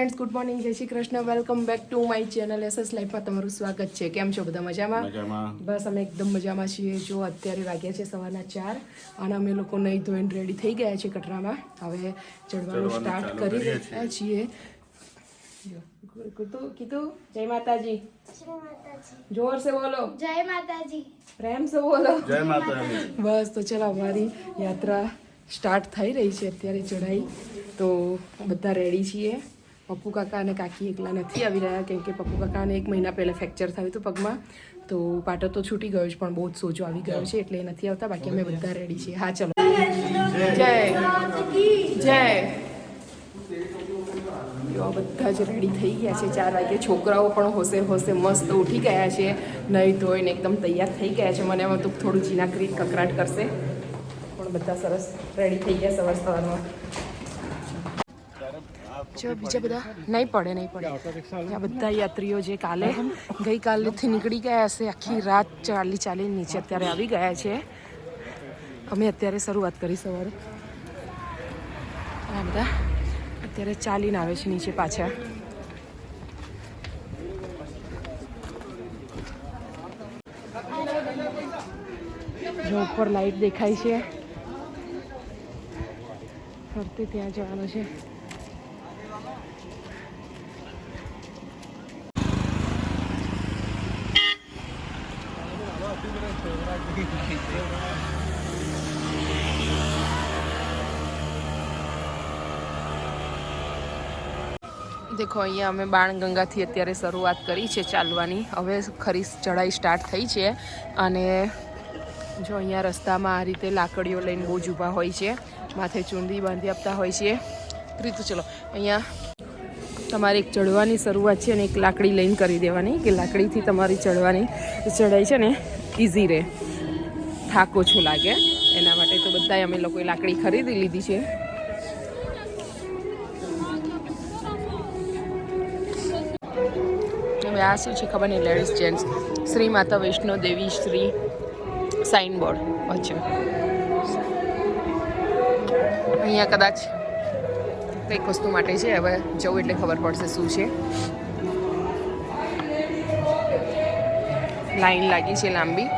Friends good morning જય Shri Krishna. Welcome back to my channel SS લાઈફમાં તમારું સ્વાગત છે. કેમ છો બધા મજામાં? મજામાં. બસ અમે એકદમ મજામાં છીએ. જો અત્યારે વાગ્યા છે સવારના ચાર અને અમે લોકો નહીં ધોઈને રેડી થઈ ગયા છે કટરામાં. હવે ચડવાનું સ્ટાર્ટ કરી રહ્યા છીએ. જો, કીધું કીધું જય માતાજી. જોર સે બોલો. જય માતાજી. પ્રેમ સે બોલો. જય માતાજી. બસ તો ચાલો અમારી યાત્રા સ્ટાર્ટ થઈ રહી છે અત્યારે ચઢાઈ. તો બધા રેડી છીએ. પપ્પુ કાકા અને કાકી એકલા નથી આવી રહ્યા કેમ કે પપ્પુ કાકાને એક મહિના પહેલાં ફ્રેક્ચર થયું હતું પગમાં. તો પાટો તો છૂટી ગયો છે પણ બહુ જ સોજો આવી ગયો છે એટલે એ નથી આવતા. બાકી અમે બધા રેડી છીએ. હા ચલો. જય. જય. આ બધા જ રેડી થઈ ગયા છે. ચાર વાગે છોકરાઓ પણ હોશે હોશે મસ્ત ઉઠી ગયા છે. નહીં ધોઈને એકદમ તૈયાર થઈ ગયા છે. મને એમાં તો થોડું જીનાકરી કકરાટ કરશે. પણ બધા સરસ રેડી થઈ ગયા સવાર સવારમાં. બીજા બધા? નહીં પડે નહીં પડે. આ બધા યાત્રીઓ જે કાલે ગઈકાલેથી નીકળી ગયા હશે, આખી રાત ચાલી ચાલી નીચે અત્યારે આવી ગયા છે. અમે અત્યારે શરૂઆત કરી સવારે. આ બધા અત્યારે ચાલીને આવે છે નીચે પાછા. જો ઉપર લાઈટ દેખાય છે. ફરતે ત્યાં જવાનું છે. દેખો, અહીંયા અમે બાણગંગાથી અત્યારે શરૂઆત કરી છે ચાલવાની. હવે ખરી ચઢાઈ સ્ટાર્ટ થઈ છે અને જો અહીંયા રસ્તામાં આ રીતે લાકડીઓ લઈને બહુ જ ઊભા હોય છે, માથે ચૂંદી બાંધી આપતા હોય છે. રીતુ ચલો, અહીંયા તમારે એક ચડવાની શરૂઆત છે અને એક લાકડી લઈને કરી દેવાની, કે લાકડીથી તમારી ચડવાની ચડાઈ છે ને ઇઝી રહે. થાક ઓછું લાગે. એના માટે તો બધાએ અમે લોકોએ લાકડી ખરીદી લીધી છે. હવે આ શું છે, ખબર નહીં, લેડીઝ જેન્ટ્સ, શ્રી માતા વૈષ્ણો દેવી, શ્રી સાઇન બોર્ડ અચ્છા અહીંયા કદાચ કંઈક વસ્તુ માટે છે, હવે જવું એટલે ખબર પડશે શું છે. લાઈન લાગી છે લાંબી.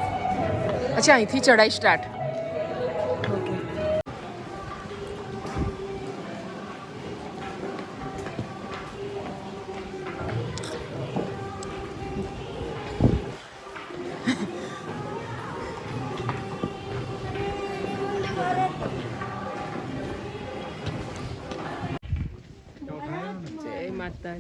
અચ્છા, અહીંથી ચઢાઈ સ્ટાર્ટ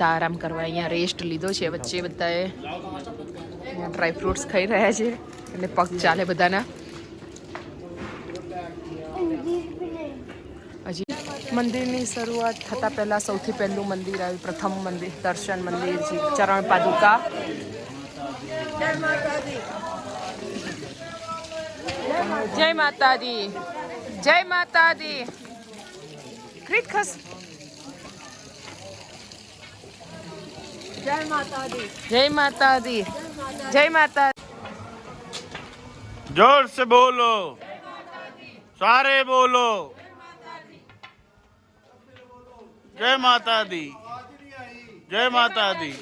બધા આરામ કરવા અહીંયા રેસ્ટ લીધો છે. વચ્ચે બધાએ ડ્રાય ફ્રૂટ્સ ખાઈ રહ્યા છે એટલે પગ ચાલે બધાના. હજી મંદિરની શરૂઆત થતાં પહેલાં સૌથી પહેલું મંદિર આવ્યું. પ્રથમ મંદિર, દર્શન મંદિર છે ચરણ પાદુકા. જય માતાજી. જય માતાજી. ક્રિત ખસ જય માતાજી જય માતા जोर से बोलो सारे बोलो जय माता दी जय माता दी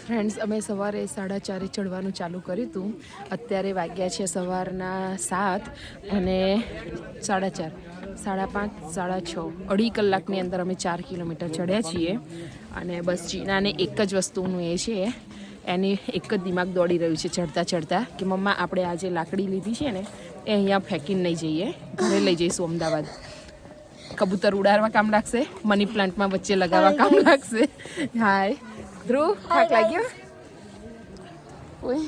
ફ્રેન્ડ્સ અમે સવારે સાડા ચારે ચડવાનું ચાલુ કર્યું હતું અત્યારે વાગ્યા છે સવારના સાત અને સાડા ચાર સાડા પાંચ સાડા છ અઢી કલાકની અંદર અમે ચાર કિલોમીટર ચડ્યા છીએ. અને બસ ચીનાને એક જ વસ્તુનું એ છે એની એક જ દિમાગ દોડી રહ્યું છે ચડતા ચડતા કે મમ્મા આપણે આ જે લાકડી લીધી છે ને એ અહીંયા ફેંકીને નહીં જઈએ ઘરે લઈ જઈશું અમદાવાદ. કબૂતર ઉડાડવા કામ લાગશે મની પ્લાન્ટમાં વચ્ચે લગાવવા કામ લાગશે. હાય ધ્રુવ થાક લાગ્યો? ઓય.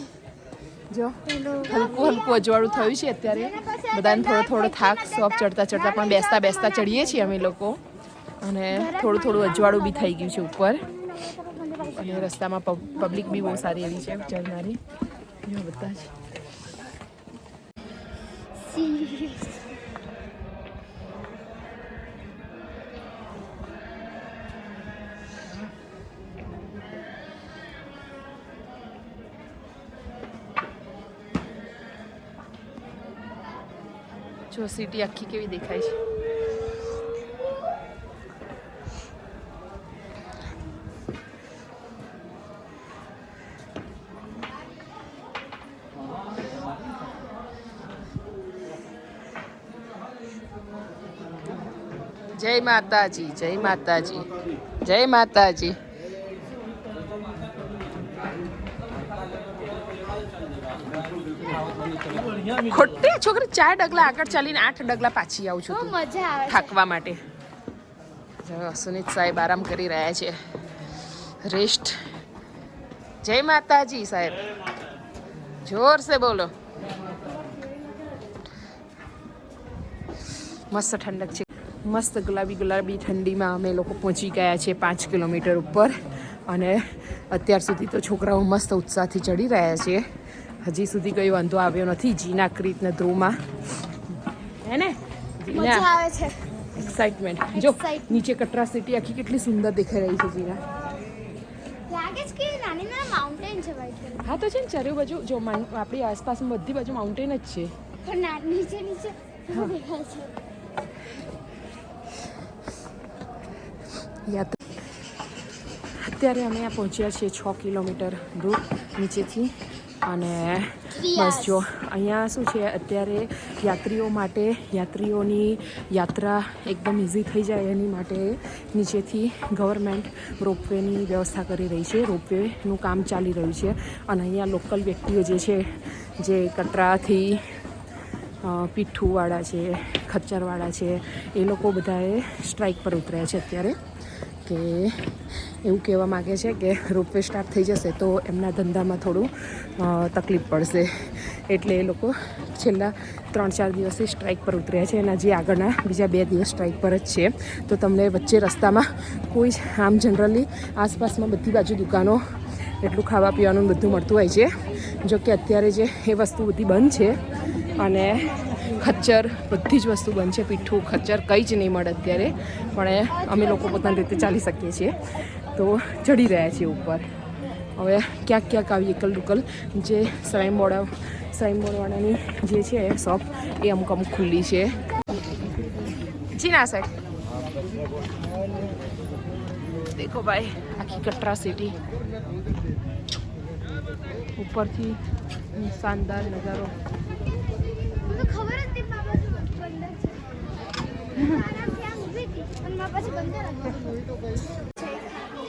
જો હલકું હલકું અજવાળું થયું છે અત્યારે. બધાને થોડો થોડો થાક સોફ ચડતા ચડતા પણ બેસતા બેસતા ચડીએ છીએ અમે લોકો. અને થોડું થોડું અજવાળું બી થઈ ગયું છે ઉપર. અને રસ્તામાં પબ્લિક બી બહુ સારી એવી છે ચડનારી બધા જ. જો સિટી આખી કેવી દેખાય છે? જય માતાજી જય માતાજી જય માતાજી. ખોટે છોકરી ચાર ડગલા આગળ ચાલીને આઠ ડગલા પાછી આવું છું મજા આવે થાકવા માટે. સુનિત સાહેબ આરામ કરી રહ્યા છે. રેસ્ટ. જય માતાજી સાહેબ. જોર સે બોલો. મસ્ત ઠંડક છે. મસ્ત ગુલાબી ગુલાબી ઠંડીમાં અમે લોકો પહોંચી ગયા છે પાંચ કિલોમીટર ઉપર. અને અત્યાર સુધી તો છોકરાઓ મસ્ત ઉત્સાહથી ચડી રહ્યા છે. હજી સુધી કઈ વાંધો આવ્યો નથી. જીના ક્રીત ને ધ્રુવમાં. હે ને? મજા આવે છે. એક્સાઇટમેન્ટ જો. નીચે કટરા સિટી આખી કેટલી સુંદર દેખાઈ રહી છે જીના. લાગે છે કે નાની નાના માઉન્ટેન છે ભાઈ. હા તો છે ને ચારે બાજુ જો આપણી આસપાસ બધી બાજુ માઉન્ટેન જ છે. પણ નીચે નીચે દેખાય છે. યાત્રા અત્યારે અમે આ પહોંચ્યા છીએ છ કિલોમીટર દૂર નીચેથી. અને બસ જો અહીંયા શું છે અત્યારે યાત્રીઓ માટે યાત્રીઓની યાત્રા એકદમ ઇઝી થઈ જાય એની માટે નીચેથી ગવર્મેન્ટ રોપવેની વ્યવસ્થા કરી રહી છે રોપવેનું કામ ચાલી રહ્યું છે. અને અહીંયા લોકલ વ્યક્તિઓ જે છે જે કટરાથી પીઠુંવાળા છે ખચ્ચરવાળા છે એ લોકો બધાએ સ્ટ્રાઇક પર ઉતર્યા છે અત્યારે. કે એવું કહેવા માગે છે કે રોપવે સ્ટાર્ટ થઈ જશે તો એમના ધંધામાં થોડું તકલીફ પડશે. એટલે એ લોકો છેલ્લા ત્રણ ચાર દિવસથી સ્ટ્રાઇક પર ઉતર્યા છે અને હજી આગળના બીજા બે દિવસ સ્ટ્રાઇક પર જ છે. તો તમને વચ્ચે રસ્તામાં કોઈ જ આમ જનરલી આસપાસમાં બધી બાજુ દુકાનો, એટલું ખાવા પીવાનું બધું મળતું હોય છે. જો કે અત્યારે જે એ વસ્તુ બધી બંધ છે અને ખચ્ચર, બધી જ વસ્તુ છે પીઠું, ખચ્ચર કંઈ જ નહીં મળે અત્યારે. પણ એ અમે લોકો પોતાની રીતે ચાલી શકીએ છીએ. તો ચડી રહ્યા છીએ ઉપર. હવે ક્યાંક ક્યાંક આવી એકલ દુકલ જે સ્વયંબોડા સ્વયંબોડવાળાની જે છે શોપ, એ અમુક અમુક ખુલ્લી છે. જી ના સાહેબ. દેખો ભાઈ, આખી કટરા સિટી ઉપરથી શાનદાર નજારો. તો ખબર જ નહીં મારા બાજુ બંધ છે. મારા ત્યાં ઊભી હતી પણ મારા પાસે બંધ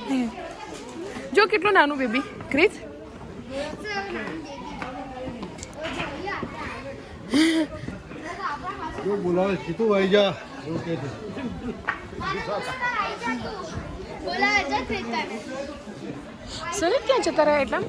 નથી જો કેટલું નાનું બેબી ક્રિસ જો બોલાવે કીધું આવી જા. એવું કહે છે. સુનિલ ક્યાં જતા રહ્યા એટલા?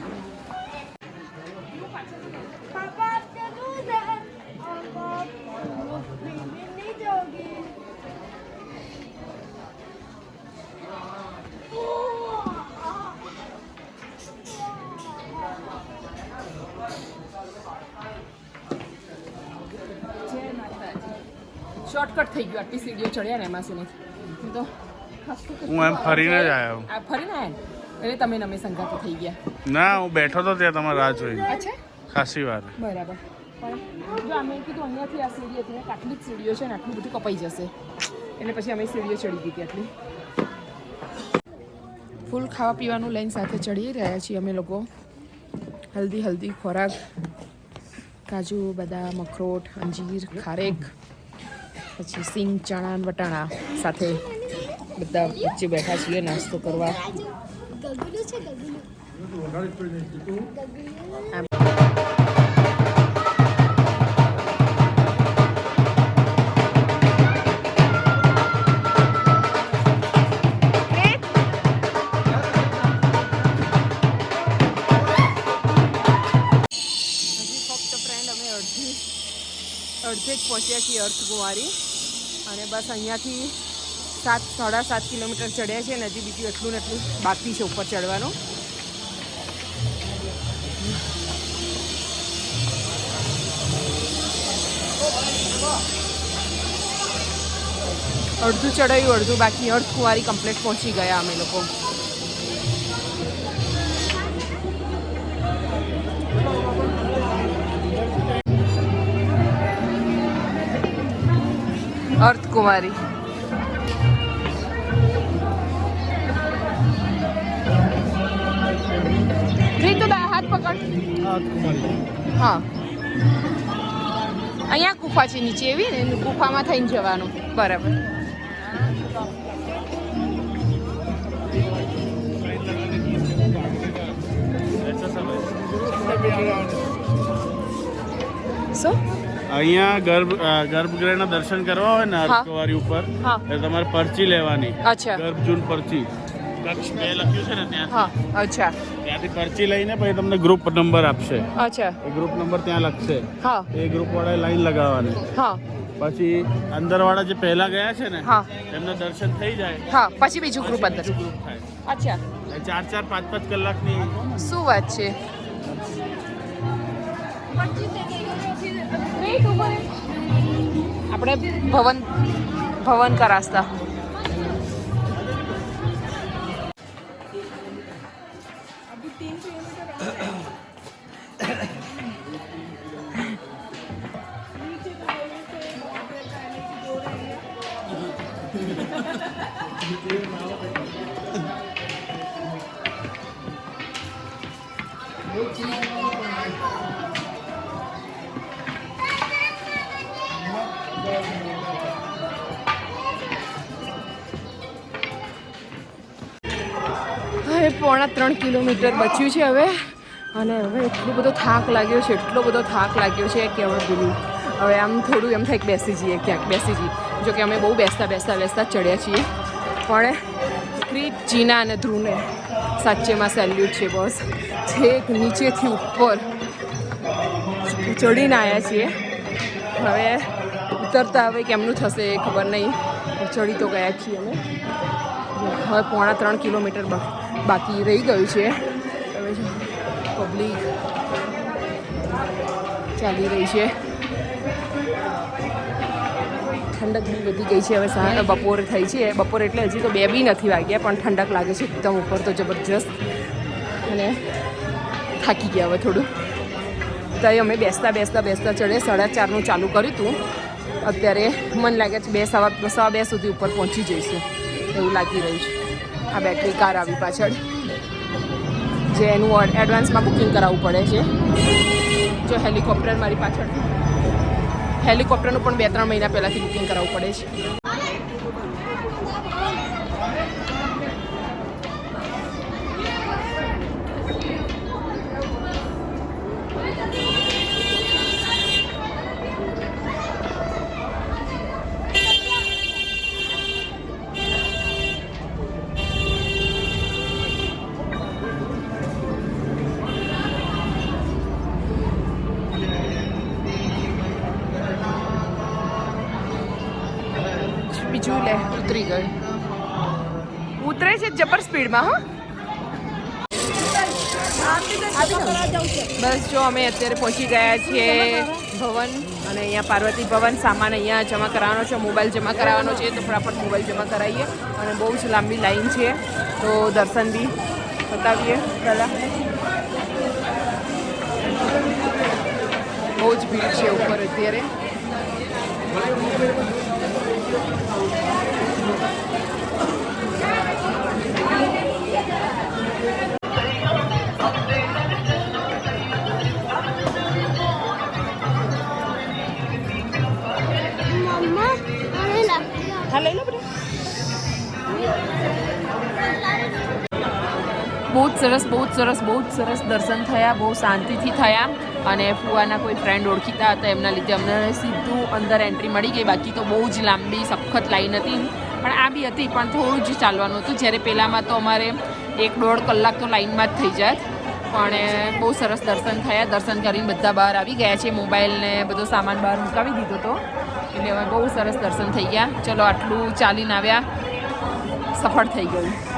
શોર્ટકટ થઈ ગયું. આટલી સીડીઓ ચડ્યા ને એમાં સુનિલ હું તો હું એમ ફરીને જ આવ્યો. આ ફરીને આવ્યા એટલે તમે નમે સંગાતે થઈ ગયા. ના હું બેઠો તો ત્યાં તમારે રાહ જોઈ. ખાસી વાર. બરાબર. પણ જો અમે કીધું અહીંયાથી આ સીડી હતી આટલી જ સીડીઓ છે ને આટલું બધું કપાઈ જશે. એટલે પછી અમે સીડીઓ ચડી દીધી આટલી. ફૂલ ખાવા પીવાનું લઈને સાથે ચડી રહ્યા છીએ અમે લોકો. હલ્દી હલ્દી ખોરાક કાજુ બદામ અખરોટ અંજીર ખારેક. પછી સિંગ, ચણા વટાણા સાથે બધા વચ્ચે બેઠા છીએ નાસ્તો કરવા. અડધે જ પહોંચ્યા છીએ અર્થકુંવારી અને બસ અહીંયાથી સાત, સાડા સાત કિલોમીટર ચડ્યા છે અને હજી બીજું એટલું ને એટલું બાકી છે ઉપર ચડવાનું. અડધું ચડાયું, અડધું બાકી. અર્ધકુંવારી કમ્પ્લીટ પહોંચી ગયા અમે લોકો. અર્થકુમારી. રીતુ દા હાથ પકડ. હા. અહીંયા ગુફા છે નીચે એવી ને ગુફામાં થઈને જવાનું. બરાબર. શું અહીંયા ગર્ભ ગર્ભગૃહના દર્શન કરવા હોય ને હા. ઉપર હા. એટલે તમારે પરચી લેવાની. અચ્છા. ગર્ભજૂન પરચી. કક્ષ બે લખ્યું છે ને ત્યાં. હા અચ્છા. ત્યાંથી પરચી લઈને પછી તમને ગ્રુપ નંબર આપશે. અચ્છા. એ ગ્રુપ નંબર ત્યાં લખશે. હા. એ ગ્રુપ લાઈન લગાવવાની. હા. પછી અંદર વાળા જે પહેલા ગયા છે ને હા. એમના દર્શન થઈ જાય. હા પછી બીજું ગ્રુપ અંદર. ગ્રુપ થાય. અચ્છા. ચાર ચાર પાંચ પાંચ કલાકની શું વાત છે? આપણે ભવન ભવન કા ત્રણ કિલોમીટર બચ્યું છે હવે. અને હવે એટલો બધો થાક લાગ્યો છે, એટલો બધો થાક લાગ્યો છે કે હવે બોલું હવે આમ થોડું એમ થાય બેસી જઈએ, ક્યાંક બેસી જઈએ. જો કે અમે બહુ બેસતા બેસતા બેસતા ચડ્યા છીએ. પણ ક્રીટ જીના અને ધ્રુવને સાચેમાં સેલ્યુટ છે બસ છેક નીચેથી ઉપર ચડીને આવ્યા છીએ. હવે ઉતરતા હવે કેમનું થશે એ ખબર નહીં. ચડી તો ગયા છીએ અમે. હવે પોણા ત્રણ કિલોમીટર બા- બાકી રહી ગયું છે. હવે જો પબ્લિક ચાલી રહી છે. ઠંડક બી વધી ગઈ છે, હવે બપોર થઈ છે. બપોર એટલે હજી તો બે બી નથી વાગ્યા, પણ ઠંડક લાગે છે એકદમ ઉપર તો જબરજસ્ત. અને થાકી ગયા હવે થોડું. તો અમે બેસતા બેસતા બેસતા ચડે, સાડા ચારનું ચાલુ કર્યું હતું. અત્યારે મને લાગે છે બે સવા સવા બે સુધી ઉપર પહોંચી જઈશું. એવું લાગી રહ્યું છે. આ બેટરી કાર આવી પાછળ. જે એનું એડવાન્સમાં બુકિંગ કરાવવું પડે છે. જો હેલિકોપ્ટર મારી પાછળ. હેલિકોપ્ટરનું પણ બે ત્રણ મહિના પહેલાંથી બુકિંગ કરાવવું પડે છે. બીજું લે ઉતરી ગઈ. ઉતરે છે જબર સ્પીડમાં હા. બસ જો અમે અત્યારે પહોંચી ગયા છીએ ભવન અને અહીંયા પાર્વતી ભવન. સામાન અહીંયા જમા કરાવવાનો છે મોબાઈલ જમા કરાવવાનો છે તો ફટાફટ મોબાઈલ જમા કરાવીએ. અને બહુ જ લાંબી લાઈન છે તો દર્શન બી બતાવીએ પહેલાં. બહુ જ ભીડ છે ઉપર અત્યારે. બહુ જ સરસ બહુ જ સરસ બહુ જ સરસ દર્શન થયા બહુ શાંતિથી થયા અને ફુવાના કોઈ ફ્રેન્ડ ઓળખીતા હતા, એમના લીધે અમને સીધું અંદર એન્ટ્રી મળી ગઈ. બાકી તો બહુ જ લાંબી, સખત લાઈન હતી. પણ આ બી હતી, પણ થોડું જ ચાલવાનું હતું. જ્યારે પહેલાંમાં તો અમારે એક દોઢ કલાક તો લાઈનમાં જ થઈ જાય પણ બહુ સરસ દર્શન થયા. દર્શન કરીને બધા બહાર આવી ગયા છે. મોબાઈલને બધો સામાન બહાર મુકાવી દીધો હતો એટલે હવે બહુ સરસ દર્શન થઈ ગયા. ચલો, આટલું ચાલીને આવ્યા. સફળ થઈ ગયું.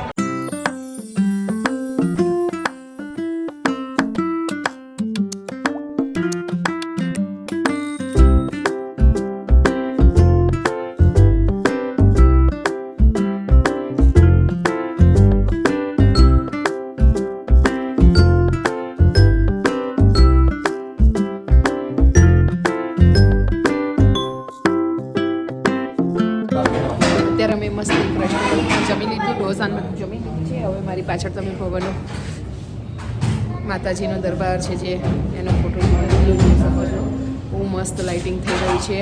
મસ્ત લાઇટિંગ થઈ રહી છે.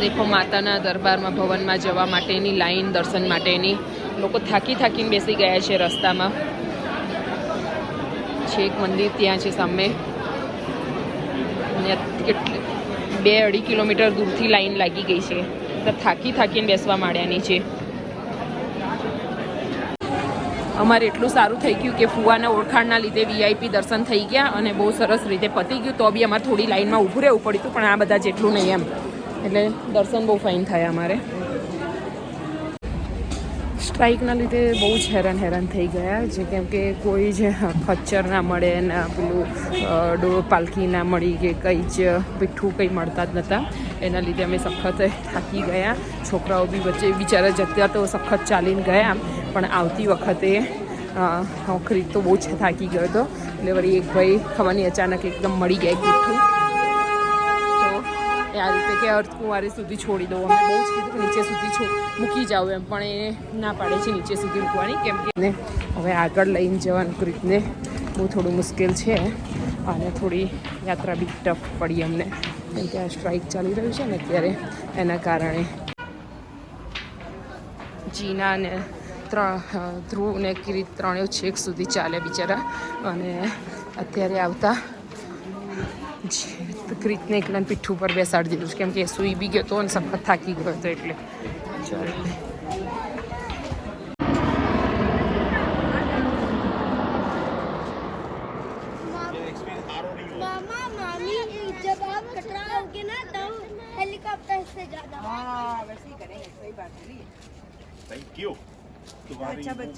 દેખો માતાના દરબારમાં ભવનમાં જવા માટેની લાઈન દર્શન માટેની. લોકો થાકી થાકીને બેસી ગયા છે રસ્તામાં. છે એક મંદિર ત્યાં છે સામે. કેટલી બે અઢી કિલોમીટર દૂરથી લાઈન લાગી ગઈ છે. થાકી થાકીને બેસવા માંડ્યાની નીચે અમારે એટલું સારું થઈ ગયું કે ફુવાના ઓળખાણના લીધે વીઆઈપી દર્શન થઈ ગયા અને બહુ સરસ રીતે પતી ગયું. તો બી અમારે થોડી લાઈનમાં ઊભું રહેવું પડ્યું હતું, પણ આ બધા જેટલું નહીં એમ. એટલે દર્શન બહુ ફાઇન થયા અમારે. સ્ટ્રાઇકના લીધે બહુ જ હેરાન હેરાન થઈ ગયા છે, કેમ કે કોઈ જ ખચ્ચર ના મળે, ને પેલું ડો પાલખી ના મળી કે કંઈ જ પીઠું કંઈ મળતા જ નહોતા. એના લીધે અમે સખત થાકી ગયા. છોકરાઓ બી વચ્ચે બિચારા જતા તો સખત ચાલીને ગયા. પણ આવતી વખતે નોકરી તો બહુ જ થાકી ગયો હતો. એટલે વળી એક ભાઈ ખબર અચાનક એકદમ મળી ગયા ગીઠું તો એ આ રીતે કે અર્થકુંવારી સુધી છોડી દઉં. અમે બહુ જ કીધું કે નીચે સુધી છો, મૂકી જાઉં એમ, પણ એ ના પાડે છે નીચે સુધી મૂકવાની, કેમ કે હવે આગળ લઈને જવાનું રીતને બહુ થોડું મુશ્કેલ છે. અને થોડી યાત્રા બી ટફ પડી અમને, કેમ કે આ સ્ટ્રાઇક ચાલી રહ્યું છે ને અત્યારે, એના કારણે. જીના ને ત્રણ ધ્રુવ ને કિરીટ ત્રણેય છેક સુધી ચાલે બિચારા. અને અત્યારે આવતા ક્રીતને એકલા પીઠું પર બેસાડી દીધું છે. કેમ કે સુઈ બી ગયો હતો અને સખત થાકી ગયો હતો એટલે. ચાલો.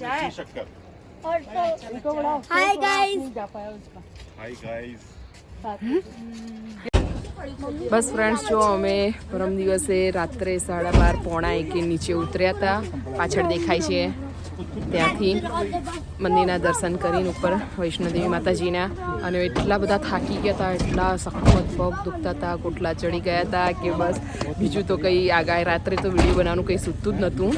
तुम्हारी अच्छा है शक्कर और तो हाय गाइस हाय गाइस બસ ફ્રેન્ડ્સ જો અમે પરમ દિવસે રાત્રે સાડા બાર પોણા એકે નીચે ઉતર્યા હતા પાછળ દેખાય છે ત્યાંથી મંદિરના દર્શન કરીને ઉપર વૈષ્ણોદેવી માતાજીના અને એટલા બધા થાકી ગયા હતા એટલા સખત પગ દુખતા હતા, કોટલા ચડી ગયા હતા કે બસ. બીજું તો કંઈ આગાય રાત્રે તો વીડિયો બનાવવાનું કંઈ સૂતું જ નહોતું.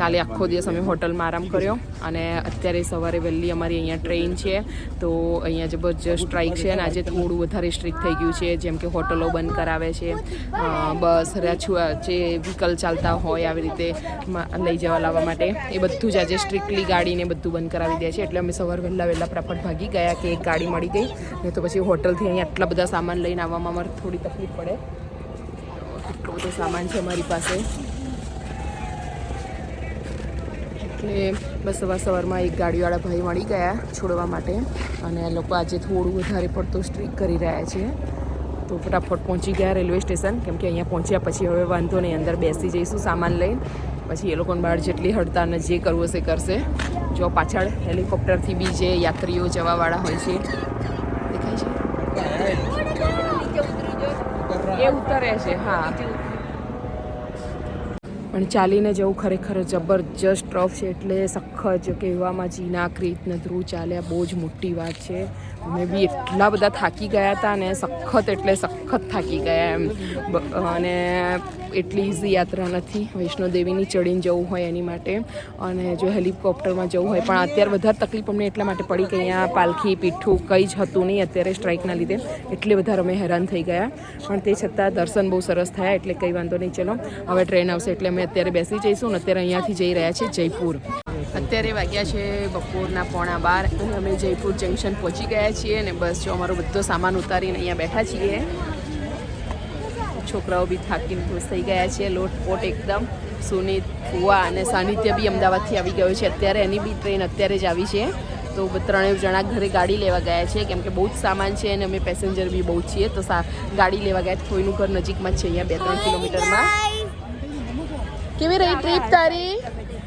કાલે આખો દિવસ અમે હોટલમાં આરામ કર્યો અને અત્યારે સવારે વહેલી અમારી અહીંયા ટ્રેન છે, તો અહીંયા જબરજસ્ત સ્ટ્રાઇક છે અને આજે થોડું વધારે સ્ટ્રિક્ટ થઈ ગયું છે, જેમ કે હોટલો બંધ કરાવે છે બસ, રહ્યા જે વ્હીકલ ચાલતા હોય આવી રીતે લઈ જવા લાવવા માટે. એ બધું જ આજે સ્ટ્રિક્ટલી ગાડીને બધું બંધ કરાવી દે છે, એટલે અમે સવાર વહેલા વહેલા પ્રાપટ ભાગી ગયા કે એક ગાડી મળી ગઈ ને તો પછી હોટલથી અહીંયા આટલા બધા સામાન લઈને આવવામાં અમારે થોડી તકલીફ પડે. કેટલો બધો સામાન છે અમારી પાસે. એટલે બસ સવાર સવારમાં એક ગાડીવાળા ભાઈ મળી ગયા છોડવા માટે. અને લોકો આજે થોડું વધારે પડતું સ્ટ્રીક કરી રહ્યા છે. તો ફટાફટ પહોંચી ગયા રેલવે સ્ટેશન. કેમ કે અહીંયા પહોંચ્યા પછી હવે વાંધો નહીં, અંદર બેસી જઈશું સામાન લઈને. પછી એ લોકોને બહાર જેટલી હડતાળને જે કરવું હશે કરશે. જો પાછળ હેલિકોપ્ટરથી બી જે યાત્રીઓ જવાવાળા હોય છે ઉતરે છે, હા. પણ ચાલીને જવું ખરેખર જબરજસ્ત ટ્રફ છે, એટલે સખત જો જીના ક્રીત ને ધ્રુવ ચાલ્યા, બહુ જ મોટી વાત છે. અમે બી એટલા બધા થાકી ગયા હતા ને સખત એટલે સખત થાકી ગયા એમ. અને એટલી ઇઝી યાત્રા નથી. વૈષ્ણોદેવીની ચડીને જવું હોય એની માટે. અને જો હેલિકોપ્ટરમાં જવું હોય, પણ અત્યારે વધારે તકલીફ અમને એટલા માટે પડી કે અહીંયા પાલખી, પીઠું કંઈ જ હતું નહીં અત્યારે સ્ટ્રાઇકના લીધે. એટલે વધારે અમે હેરાન થઈ ગયા. પણ તે છતાં દર્શન બહુ સરસ થયા, એટલે કંઈ વાંધો નહીં. ચલો, હવે ટ્રેન આવશે એટલે અમે અત્યારે બેસી જઈશું અને અત્યારે અહીંયાથી જઈ રહ્યા છીએ જયપુર. અત્યારે વાગ્યા છે બપોરના પોણા બાર. અને અમે જયપુર જંકશન પહોંચી ગયા છીએ અને બસ જો અમારો બધો સામાન ઉતારીને અહીંયા બેઠા છીએ. છોકરાઓ બી થાકીને ખુશ થઈ ગયા છે. લોટપોટ એકદમ. સુનિત ફુવા અને સાનિધ્ય બી અમદાવાદથી આવી ગયો છે. અત્યારે એની બી ટ્રેન અત્યારે જ આવી છે. તો ત્રણેય જણા ઘરે ગાડી લેવા ગયા છે. કેમ કે બહુ જ સામાન છે અને અમે પેસેન્જર બી બહુ છીએ. તો ગાડી લેવા ગયા કોઈનું ઘર નજીકમાં જ છે અહીંયા બે ત્રણ કિલોમીટરમાં. કેવી રહી ટ્રીપ તારી?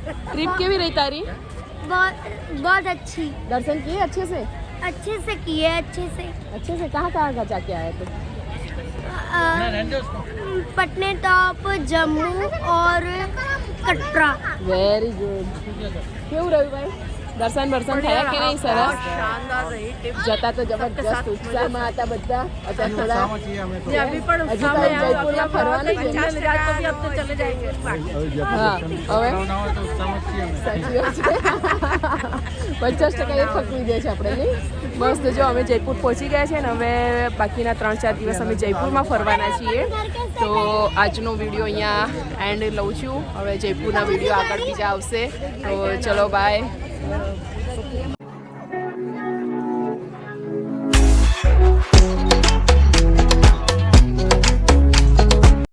ट्रिप की भी रही तारी बहुत बहुत अच्छी। दर्शन किए अच्छे से? अच्छे से किए अच्छे से। अच्छे से? कहाँ कहाँ का जाके आए तुम? पटने टॉप जम्मू और કટરા. વેરી ગુડ કેવું રહ્યું ભાઈ? દર્શન બર્શન થયા કે નહીં? સરસ? જતા તો જબરજસ્ત ઉત્સાહમાં હતા બધા. અત્યારે થોડા હજુ તો જયપુરમાં ફરવાના છે? હા હવે? સાચી વાત છે. પચાસ ટકા એ ફકવી દે છે આપણે નહીં? મસ્ત જો, અમે જયપુર પહોંચી ગયા છે ને હવે બાકીના ત્રણ ચાર દિવસ અમે જયપુરમાં ફરવાના છીએ. તો આજનો વીડિયો અહીંયા એન્ડ લઉં છું. હવે જયપુરના વીડિયો આગળ બીજા આવશે. તો ચલો બાય